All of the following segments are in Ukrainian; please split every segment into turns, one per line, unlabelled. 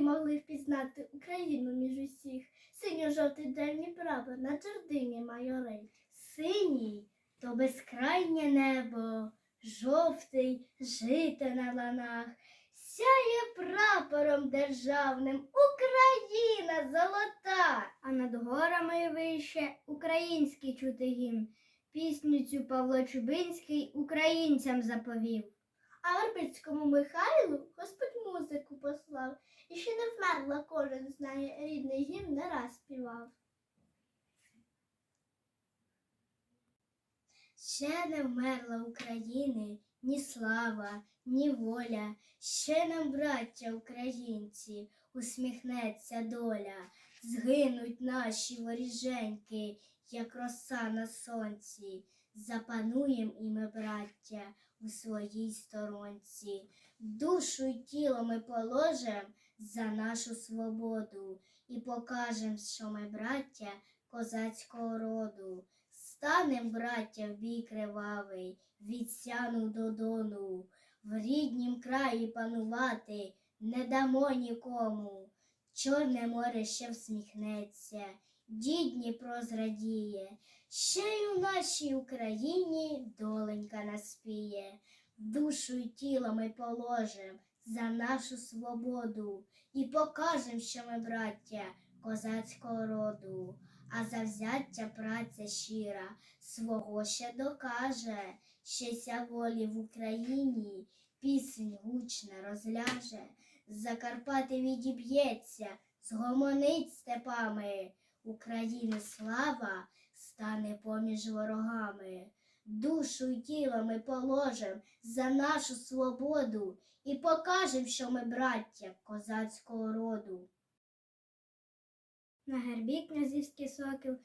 могли впізнати Україну між усіх. Синьо-жовтий древній прапор на твердині майорей. Синій то безкрайнє небо, жовтий жито на ланах. Сяє прапором державним Україна золота. А над горами вище український чути гімн. Пісню цю Павло Чубинський українцям заповів. А Вербицькому Михайлу Господь музику послав, і ще не вмерла, кожен знає, рідний гімн не раз співав. Ще не вмерла України ні слава, ні воля, ще нам, браття українці, усміхнеться доля, згинуть наші воріженьки, як роса на сонці, запануєм і ми, браття, у своїй сторонці. Душу й тіло ми положим за нашу свободу і покажем, що ми браття козацького роду. Станем, браття, в бій кривавий, від сяну до дону, в ріднім краї панувати не дамо нікому. Чорне море ще всміхнеться, дід Дніпро зрадіє, ще й у нашій Україні доленька наспіє. Душу й тіло ми положим за нашу свободу і покажем, що ми браття козацького роду. А завзяття праця щира свого ще докаже, ще ся волі в Україні пісень гучно розляже, Закарпати відіб'ється, згомонить степами, України слава стане поміж ворогами. Душу й тіло ми положим за нашу свободу і покажем, що ми браття козацького роду. На гербі князівський сокіл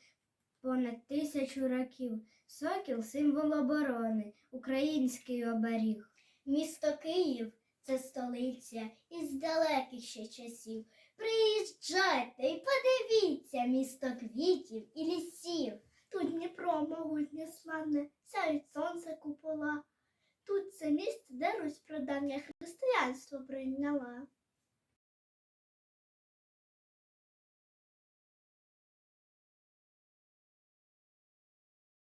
понад тисячу років. Сокіл символ оборони, український оберіг. Місто Київ це столиця із далеких ще часів. Приїжджайте і подивіться місто квітів і лісів. Могутнє славне, сяють сонце купола. Тут це місце, де Русь прадавнє християнство прийняла.